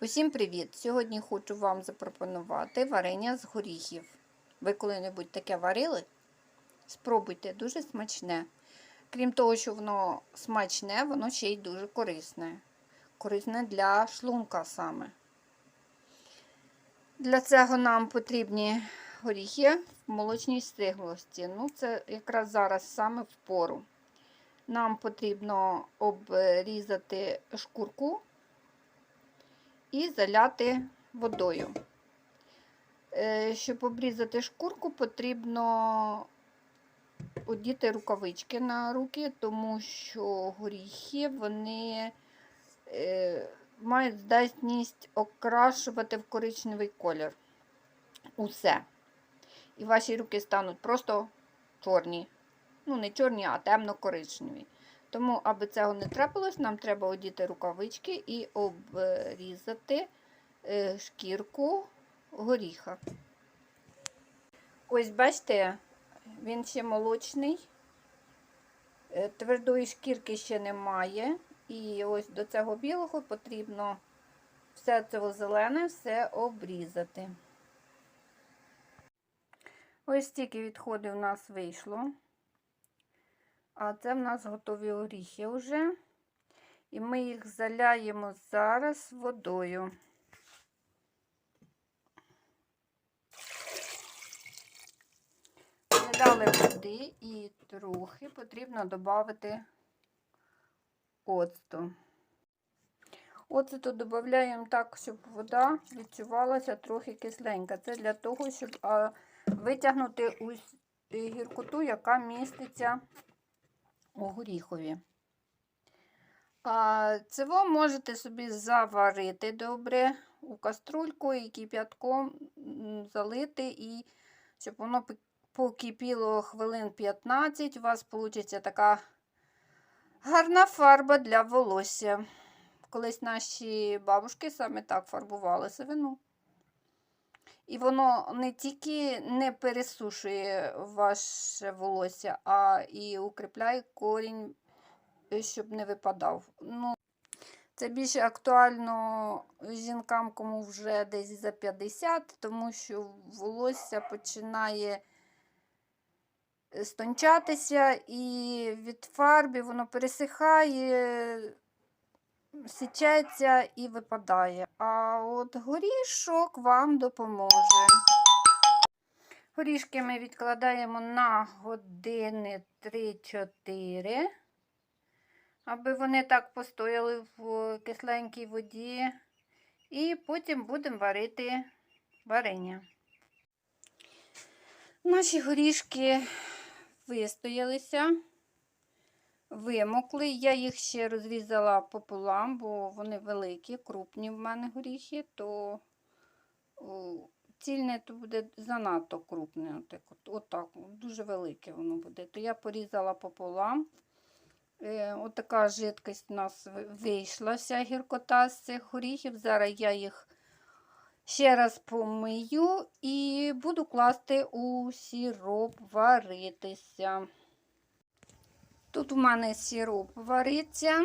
Усім привіт! Сьогодні хочу вам запропонувати варення з горіхів. Ви коли-небудь таке варили? Спробуйте, дуже смачне. Крім того, що воно смачне, воно ще й дуже корисне. Корисне для шлунка саме. Для цього нам потрібні горіхи в молочній стиглості. Ну, це якраз зараз саме в пору. Нам потрібно обрізати шкурку і заляти водою. Е, Щоб обрізати шкурку, потрібно одіти рукавички на руки, тому що горіхи вони е, мають здатність окрашувати в коричневий колір. Усе. І ваші руки стануть просто чорні. Ну, не чорні, а темно-коричневі. Тому, аби цього не трапилось, нам треба одіти рукавички і обрізати е, шкірку горіха. Ось, бачите, він ще молочний, е, твердої шкірки ще немає. І ось до цього білого потрібно все це зелене все обрізати. Ось стільки відходів у нас вийшло. А це в нас готові оріхи вже. І ми їх заляємо зараз водою. Дали води і трохи потрібно додати оцту. Оцету додаємо так, щоб вода відчувалася трохи кисленька. Це для того, щоб витягнути гіркоту, яка міститься у горіхові. А це можете собі заварити добре у каструльку і кип'ятком залити, і щоб воно покипіло хвилин 15, у вас вийде така гарна фарба для волосся. Колись наші бабушки саме так фарбували сивину. І воно не тільки не пересушує ваше волосся, а і укріпляє корінь, щоб не випадав. Ну, Це більше актуально жінкам, кому вже десь за 50, тому що волосся починає стончатися, і від фарби воно пересихає, січається і випадає. А от горішок вам допоможе. Горішки ми відкладаємо на години 3-4, аби вони так постояли в кисленькій воді. І потім будемо варити варення. Наші горішки вистоялися вимокли. Я їх ще розрізала пополам, бо вони великі, крупні в мене горіхи, то цільне то буде занадто крупне. Отак, от, отак, дуже велике воно буде. То я порізала пополам. Е, Отака жидкость у нас вийшла, вся гіркота з цих горіхів. Зараз я їх ще раз помию і буду класти у сіроп варитися. Тут у мене сироп вариться,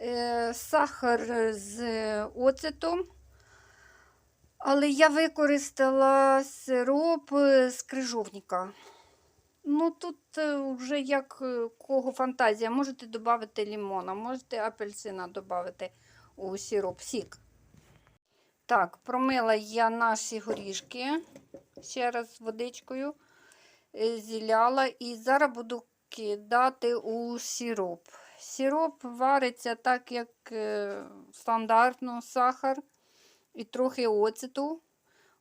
е, сахар з оцетом. Але я використала сироп з крижовника. Ну, тут вже як е, кого фантазія. Можете додати лимона, можете апельсина додати у сироп, сік. Так, промила я наші горішки ще раз водичкою е, зіляла і зараз буду кидати у сироп. Сироп вариться так, як е, стандартно сахар і трохи оцету.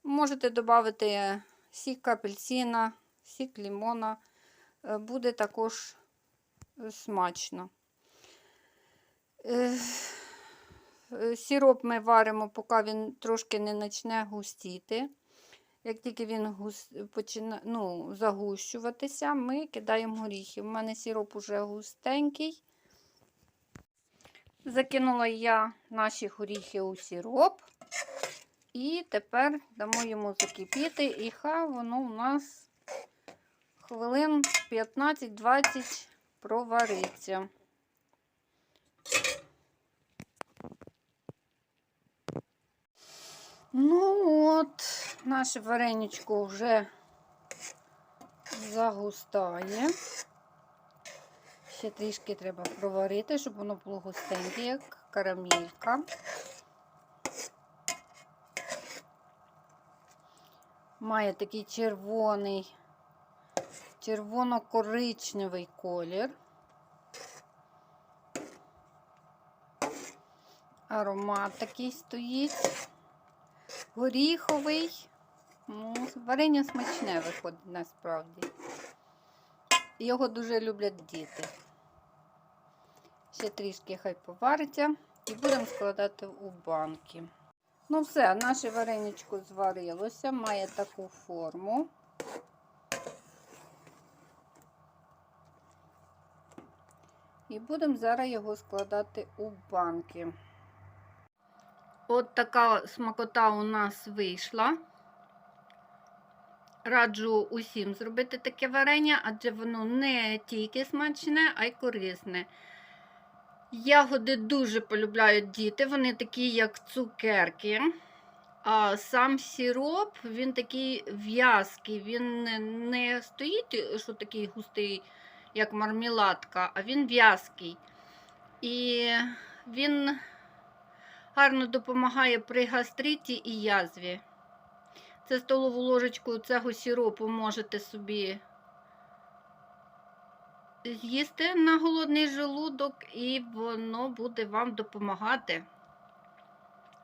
Можете додати сік апельсина, сік лимона. Е, буде також е, смачно. Сироп ми варимо, поки він трошки не почне густіти. Як тільки він гус... починає ну, загущуватися, ми кидаємо горіхи. У мене сироп уже густенький. Закинула я наші горіхи у сироп. І тепер дамо йому закипіти, і хай воно у нас хвилин 15-20 провариться. Ну от, наше вареничко вже загустає. Ще трішки треба проварити, щоб воно було густеньке, як карамелька. Має такий червоний, червоно-коричневий колір. Аромат такий стоїть. Горіховий. Ну, варення смачне виходить насправді. Його дуже люблять діти. Ще трішки хай повариться і будемо складати у банки. Ну все, наше вареничко зварилося, має таку форму. І будемо зараз його складати у банки. От така смакота у нас вийшла. Раджу усім зробити таке варення, адже воно не тільки смачне, а й корисне. Ягоди дуже полюбляють діти, вони такі, як цукерки. А сам сироп, він такий в'язкий, він не- стоїть, що такий густий, як мармеладка, а він в'язкий. І він гарно допомагає при гастриті і язві. Це столову ложечку цього сиропу можете собі з'їсти на голодний желудок, і воно буде вам допомагати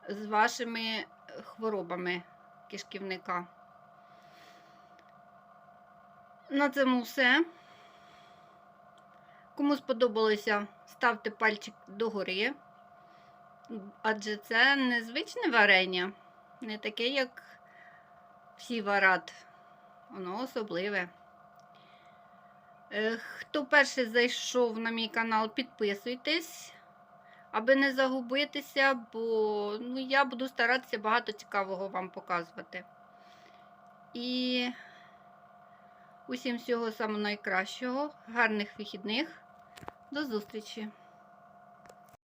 з вашими хворобами кишківника. На цьому все. Кому сподобалося, ставте пальчик догори, адже це незвичне варення, не таке, як всі варат. Воно особливе. Е, Хто перший зайшов на мій канал, підписуйтесь, аби не загубитися, бо ну, я буду старатися багато цікавого вам показувати. І усім всього самого найкращого, гарних вихідних. До зустрічі!